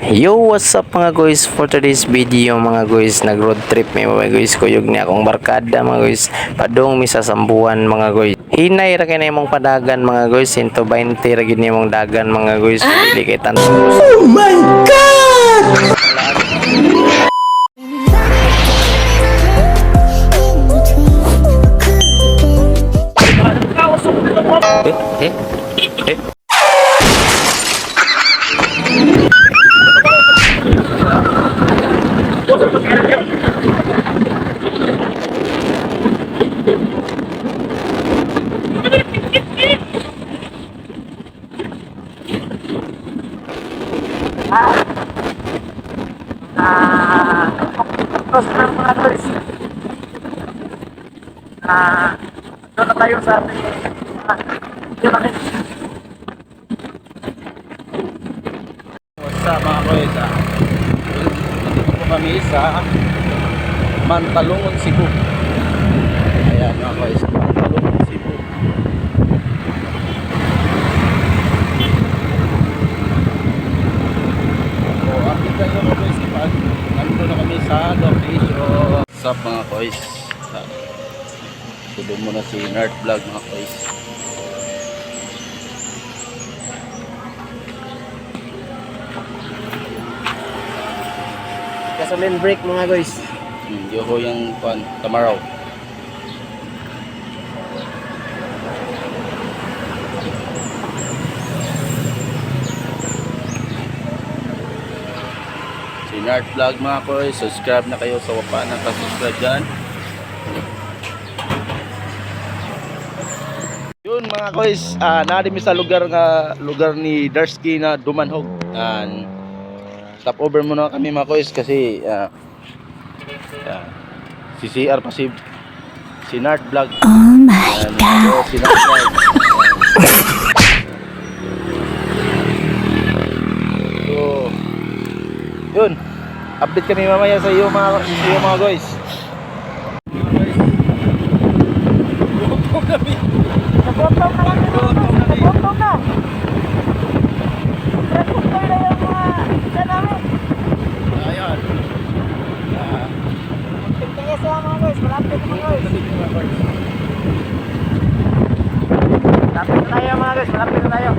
Yo, what's up mga guys? For today's video mga guys, nag road trip may mga guys kuyog ni akong barkada mga guys. Padong mi sa sambuan mga guys. Hinay ra kay na imong padagan mga guys, 120 ra gid imong dagan mga guys. Dili kay tanto. Eh, eh, eh. Tapos na mga guys. Ah, doon na tayo sa ating ah, na What's up mga boys ah? Dito po kami sa Mantalungon, Cebu Ayan mga boys, Mantalungon, Cebu So, tayo mga boys kapag nandito na kami sa location What's up mga? Ah, Tulo muna si Nerd Vlog mga boys Gasoline break mga guys. Hmm, Yoho yung pan, Tamaraw Nerd Vlog mga koy, subscribe na kayo sa wapa na subscribe dyan. Yun mga koys, ah nari mi sa lugar nga lugar ni Darsky na Dumanhog. And stop over muna kami mga koys kasi ah, ah, si CR pa si si Nerd Vlog. Oh my God. Si Nerd Vlog. So, yun update kami mamaya sa iyo mga, sa iyo, mga guys Nagutom na kami. Nagutom na. Nagutom na. Nagutom na yung mga isa namin. Ayan. Tingtingin sila mga guys. Malapit mga guys. Malapit na tayo mga guys. Malapit na tayo.